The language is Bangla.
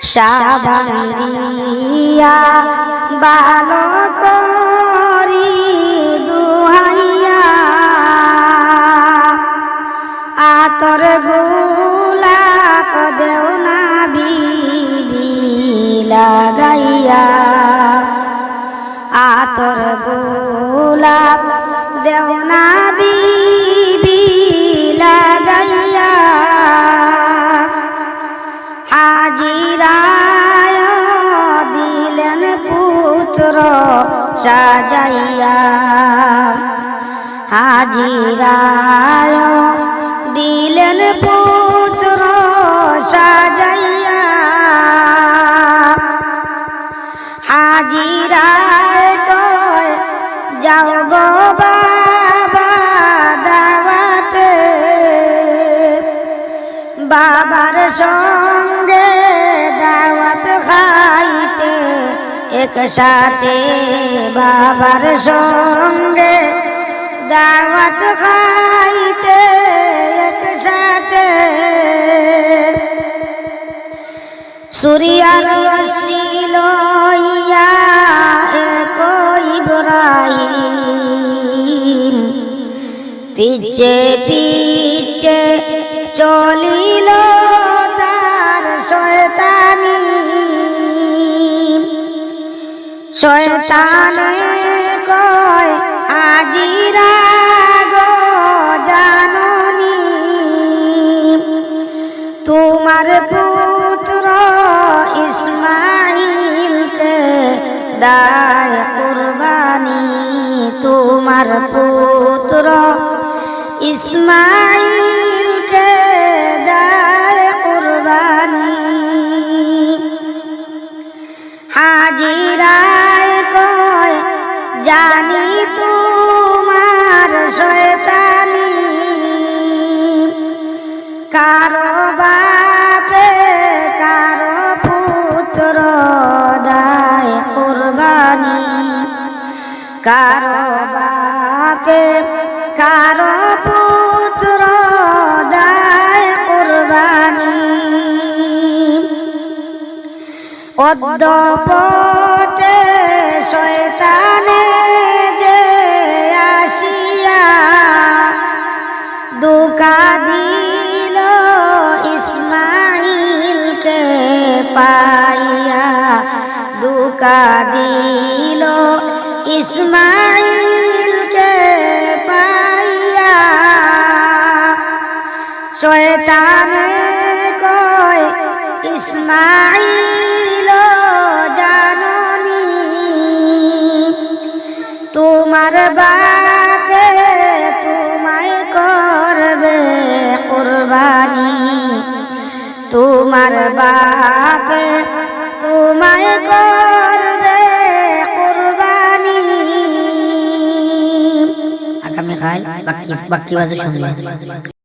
সাবান্দিয়া দিয়া করি পুত্র সাজাইয়া। হাজিরায় দিলেন পুত্র সাজাইয়া। হাজিরায় কয় যাও গো বাবা দাওয়াতে। বাবার সঙ্গে একসাথে বাবার সঙ্গে দাওয়াত খাইতে একসাথে। সুরিয়ার একই ইব্রাহিম পিছে পিছে চলিল শয়তানে কয় আজিরা গো জাননি তোমার পুত্র ইসমাইলকে দায় কুরবানি তোমার পুত্র ইসমাইলকে হাজিরায় কয় জানি অদ্যপতে শয়তানে যে আসিয়া দুকা দিল ইসমাইলকে পাইয়া দুকা দিল ইসমাইলকে পাইয়া। শয়তানে কয়, ইসমাইল তোমার বাপ তোমায় করবে কুরবানি। আগামীকাল বাকি বাকি বাজু শুনবেন